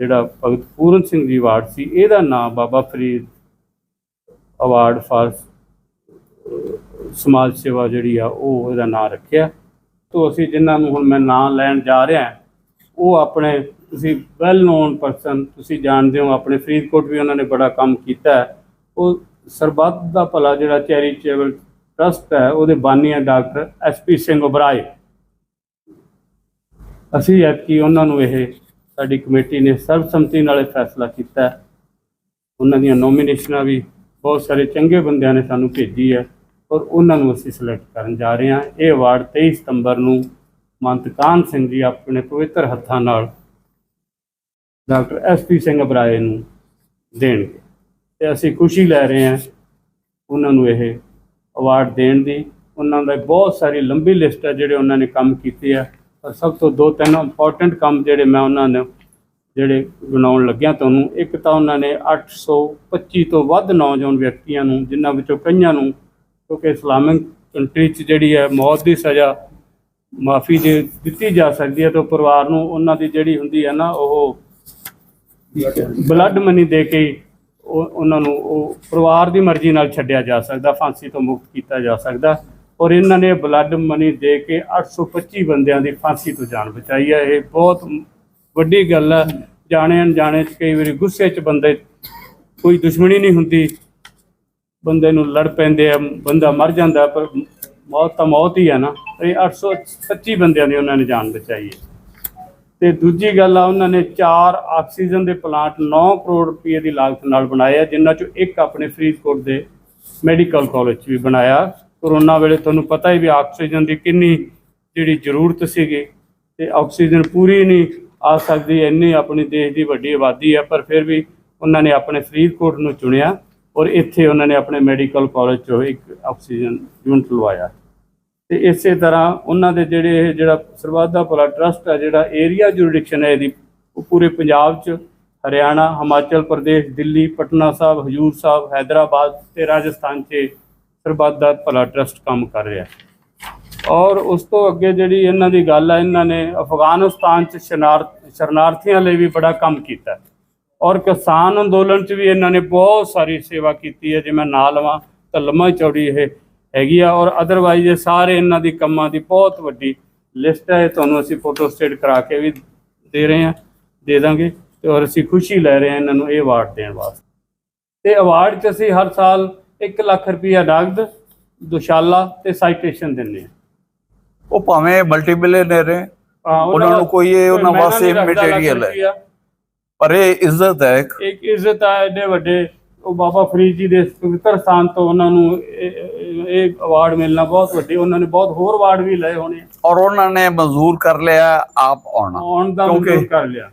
ਜਿਹੜਾ ਭਗਤ ਪੂਰਨ ਸਿੰਘ ਜੀ ਅਵਾਰਡ ਸੀ, ਇਹਦਾ ਨਾਮ ਬਾਬਾ ਫਰੀਦ ਅਵਾਰਡ ਫਾਰ ਸਮਾਜ ਸੇਵਾ ਜਿਹੜੀ ਆ, ਉਹ ਇਹਦਾ ਨਾਮ ਰੱਖਿਆ। ਤੋਂ ਅਸੀਂ ਜਿਨ੍ਹਾਂ ਨੂੰ ਹੁਣ ਮੈਂ ਨਾਂ ਲੈਣ ਜਾ ਰਿਹਾ, ਉਹ ਆਪਣੇ, ਤੁਸੀਂ ਵੈਲ ਨੋਨ ਪਰਸਨ ਤੁਸੀਂ ਜਾਣਦੇ ਹੋ, ਆਪਣੇ ਫਰੀਦਕੋਟ ਵੀ ਉਹਨਾਂ ਨੇ ਬੜਾ ਕੰਮ ਕੀਤਾ। ਉਹ ਸਰਬੱਤ ਦਾ ਭਲਾ ਜਿਹੜਾ ਚੈਰੀਟੇਬਲ ਟਰਸਟ ਹੈ, ਉਹਦੇ ਬਾਨੀ ਹੈ ਡਾਕਟਰ ਐਸਪੀ ਸਿੰਘ ਉਬਰਾਏ। ਅਸੀਂ ਐਤਕੀ ਉਹਨਾਂ ਨੂੰ ਇਹ ਸਾਡੀ ਕਮੇਟੀ ਨੇ ਸਰਬਸੰਮਤੀ ਨਾਲ ਇਹ ਫੈਸਲਾ ਕੀਤਾ ਉਹਨਾਂ ਦੀਆਂ ਨੋਮੀਨੇਸ਼ਨਾਂ ਵੀ ਬਹੁਤ ਸਾਰੇ ਚੰਗੇ ਬੰਦਿਆਂ ਨੇ ਸਾਨੂੰ ਭੇਜੀ ਹੈ ਔਰ ਉਹਨਾਂ ਨੂੰ ਅਸੀਂ ਸਿਲੈਕਟ ਕਰਨ ਜਾ ਰਹੇ ਹਾਂ। ਇਹ ਅਵਾਰਡ 23 ਸਤੰਬਰ ਨੂੰ ਮੰਤ ਕਾਹਨ ਸਿੰਘ ਜੀ ਆਪਣੇ ਪਵਿੱਤਰ ਹੱਥਾਂ ਨਾਲ ਡਾਕਟਰ ਐਸਪੀ ਸਿੰਘ ਅਬਰਾਏ ਨੂੰ ਦੇਣਗੇ ਤੇ ਅਸੀਂ ਖੁਸ਼ੀ ਲੈ ਰਹੇ ਹਾਂ ਉਹਨਾਂ ਨੂੰ ਇਹ ਅਵਾਰਡ ਦੇਣ ਦੀ। ਉਹਨਾਂ ਦਾ ਬਹੁਤ ਸਾਰੀ ਲੰਬੀ ਲਿਸਟ ਹੈ ਜਿਹੜੇ ਉਹਨਾਂ ਨੇ ਕੰਮ ਕੀਤੇ ਆ ਸਭ ਤੋਂ ਦੋ ਤਿੰਨ ਇੰਪੋਰਟੈਂਟ ਕੰਮ ਜਿਹੜੇ ਮੈਂ ਉਹਨਾਂ ਨੇ ਜਿਹੜੇ ਬਣਾਉਣ ਲੱਗਿਆ ਤੁਹਾਨੂੰ ਇੱਕ ਤਾਂ ਉਹਨਾਂ ਨੇ 825 ਤੋਂ ਵੱਧ ਨੌਜਵਾਨ ਵਿਅਕਤੀਆਂ ਨੂੰ, ਜਿਨ੍ਹਾਂ ਵਿੱਚੋਂ ਕਈਆਂ ਨੂੰ, ਕਿਉਂਕਿ ਇਸਲਾਮਿਕ ਕੰਟਰੀ 'ਚ ਜਿਹੜੀ ਹੈ ਮੌਤ ਦੀ ਸਜ਼ਾ ਮਾਫੀ ਜੇ ਦਿੱਤੀ ਜਾ ਸਕਦੀ ਹੈ ਤਾਂ ਪਰਿਵਾਰ ਨੂੰ ਉਹਨਾਂ ਦੀ ਜਿਹੜੀ ਹੁੰਦੀ ਹੈ ਨਾ ਉਹ ਬਲੱਡ ਮਨੀ ਦੇ ਕੇ ਉਹ ਉਹਨਾਂ ਨੂੰ ਉਹ ਪਰਿਵਾਰ ਦੀ ਮਰਜ਼ੀ ਨਾਲ ਛੱਡਿਆ ਜਾ ਸਕਦਾ, ਫਾਂਸੀ ਤੋਂ ਮੁਕਤ ਕੀਤਾ ਜਾ ਸਕਦਾ। ਔਰ ਇਹਨਾਂ ਨੇ ਬਲੱਡ ਮਨੀ ਦੇ ਕੇ 825 ਬੰਦਿਆਂ ਦੀ ਫਾਂਸੀ ਤੋਂ ਜਾਨ ਬਚਾਈ ਹੈ। ਇਹ ਬਹੁਤ ਵੱਡੀ ਗੱਲ ਹੈ। ਜਾਣੇ ਅਣਜਾਣੇ ਚ ਕਈ ਵਾਰੀ ਗੁੱਸੇ ਚ ਬੰਦੇ, ਕੋਈ ਦੁਸ਼ਮਣੀ ਨਹੀਂ ਹੁੰਦੀ। ਬੰਦੇ ਨੂੰ ਲੜ ਪੈਂਦੇ ਆ, ਬੰਦਾ ਮਰ ਜਾਂਦਾ, ਪਰ ਮੌਤ ਤਾਂ ਮੌਤ ਹੀ ਹੈ ਨਾ। ਇਹ 825 ਬੰਦਿਆਂ ਦੀ ਉਹਨਾਂ ਨੇ ਜਾਨ ਬਚਾਈ ਹੈ। ਤੇ ਦੂਜੀ ਗੱਲ ਆ, ਉਹਨਾਂ ਨੇ ਚਾਰ ਆਕਸੀਜਨ ਦੇ ਪਲਾਂਟ 9 ਕਰੋੜ ਰੁਪਏ ਦੀ ਲਾਗਤ ਨਾਲ ਬਣਾਏ ਆ, ਜਿਨ੍ਹਾਂ ਚੋਂ ਇੱਕ ਆਪਣੇ ਫਰੀਦਕੋਟ ਦੇ ਮੈਡੀਕਲ ਕਾਲਜ 'ਚ ਵੀ ਬਣਾਇਆ। ਕਰੋਨਾ ਵੇਲੇ ਤੁਹਾਨੂੰ ਪਤਾ ਹੀ ਵੀ ਆਕਸੀਜਨ ਦੀ ਕਿੰਨੀ ਜਿਹੜੀ ਜ਼ਰੂਰਤ ਸੀਗੀ ਤੇ ਆਕਸੀਜਨ ਪੂਰੀ ਨਹੀਂ ਆ ਸਕਦੀ, ਇੰਨੀ ਆਪਣੀ ਦੇਸ਼ ਦੀ ਵੱਡੀ ਆਬਾਦੀ ਹੈ, ਪਰ ਫਿਰ ਵੀ ਉਹਨਾਂ ਨੇ ਆਪਣੇ ਫਰੀਦਕੋਟ ਨੂੰ ਚੁਣਿਆ ਔਰ ਇੱਥੇ ਉਹਨਾਂ ਨੇ ਆਪਣੇ ਮੈਡੀਕਲ ਕਾਲਜ 'ਚੋਂ ਇੱਕ ਆਕਸੀਜਨ ਯੂਨਿਟ ਲਵਾਇਆ। ਤੇ ਇਸੇ ਤਰ੍ਹਾਂ ਉਹਨਾਂ ਦੇ ਜਿਹੜੇ ਇਹ ਜਿਹੜਾ ਸਰਬੱਤ ਦਾ ਭਲਾ ਟਰਸਟ ਹੈ, ਜਿਹੜਾ ਏਰੀਆ ਜੁਰਿਡਿਕਸ਼ਨ ਹੈ ਇਹਦੀ, ਉਹ ਪੂਰੇ ਪੰਜਾਬ 'ਚ, ਹਰਿਆਣਾ, ਹਿਮਾਚਲ ਪ੍ਰਦੇਸ਼, ਦਿੱਲੀ, ਪਟਨਾ ਸਾਹਿਬ, ਹਜੂਰ ਸਾਹਿਬ, ਹੈਦਰਾਬਾਦ ਤੇ ਰਾਜਸਥਾਨ 'ਚ ਸਰਬੱਤ ਦਾ ਭਲਾ ਟਰਸਟ ਕੰਮ ਕਰ ਰਿਹਾ। ਔਰ ਉਸ ਤੋਂ ਅੱਗੇ ਜਿਹੜੀ ਇਹਨਾਂ ਦੀ ਗੱਲ ਹੈ ਇਹਨਾਂ ਨੇ ਅਫਗਾਨਿਸਤਾਨ 'ਚ ਸ਼ਰਨਾਰ ਸ਼ਰਨਾਰਥੀਆਂ ਲਈ ਵੀ ਬੜਾ ਕੰਮ ਕੀਤਾ। ਔਰ ਕਿਸਾਨ ਅੰਦੋਲਨ 'ਚ ਵੀ ਇਹਨਾਂ ਨੇ ਬਹੁਤ ਸਾਰੀ ਸੇਵਾ ਕੀਤੀ ਹੈ, ਜੇ ਮੈਂ ਨਾਂ ਲਵਾਂ ਤਾਂ ਲੰਮਾ ਚੌੜੀ ਇਹ ਹੈਗੀ ਆ। ਔਰ ਅਦਰਵਾਈਜ਼ ਇਹ ਸਾਰੇ ਇਹਨਾਂ ਦੀ ਕੰਮਾਂ ਦੀ ਬਹੁਤ ਵੱਡੀ ਲਿਸਟ ਹੈ ਇਹ ਤੁਹਾਨੂੰ ਅਸੀਂ ਫੋਟੋ ਸਟੇਟ ਕਰਾ ਕੇ ਵੀ ਦੇ ਰਹੇ ਹਾਂ, ਦੇ ਦਾਂਗੇ ਤੇ ਔਰ ਅਸੀਂ ਖੁਸ਼ੀ ਲੈ ਰਹੇ ਹਾਂ ਇਹਨਾਂ ਨੂੰ ਇਹ ਅਵਾਰਡ ਦੇਣ ਵਾਸਤੇ। ਤੇ ਅਵਾਰਡ 'ਚ ਅਸੀਂ ਹਰ ਸਾਲ 1 ਲੱਖ ਰੁਪਈਆ ਨਗਦ ਦੁਸ਼ਾਲਾ ਤੇ ਸਾਈਟੇਸ਼ਨ ਦਿੰਦੇ ਹਾਂ ਉਹ ਭਾਵੇਂ ਮਲਟੀਮਿਲੀਅਨਰ ਹੈ ਹਾਂ, ਉਹਨਾਂ ਨੂੰ ਕੋਈ ਇਹ ਉਹਨਾਂ ਮਹੀਨਾ ਵਾਸਤੇ ਨਹੀਂ ਰੱਖਦਾ ਲੱਖ material ਹੈ। ਰੁਪਈਆ। ਪਰ ਇਹ ਇੱਜ਼ਤ ਹੈ ਇੱਕ। ਇੱਕ ਇੱਜ਼ਤ ਹੈ ਏਡੇ ਵੱਡੇ ਉਹ ਬਾਬਾ ਫਰੀਦ ਜੀ ਦੇ ਪਵਿੱਤਰ ਸਥਾਨ ਤੋਂ ਉਹਨਾਂ ਨੂੰ ਇਹ- ਇਹ ਇਹ ਅਵਾਰਡ ਮਿਲਣਾ ਬਹੁਤ ਵੱਡੀ ਉਹਨਾਂ ਨੇ ਬਹੁਤ ਹੋਰ ਅਵਾਰਡ ਵੀ ਲਏ ਹੋਣੇ। ਔਰ ਉਹਨਾਂ ਨੇ ਮਨਜ਼ੂਰ ਕਰ ਲਿਆ ਆਪ ਆਉਣਾ। ਆਉਣ ਦਾ ਕਿਉਂਕਿ- ਮਨਜ਼ੂਰ ਕਰ ਲਿਆ।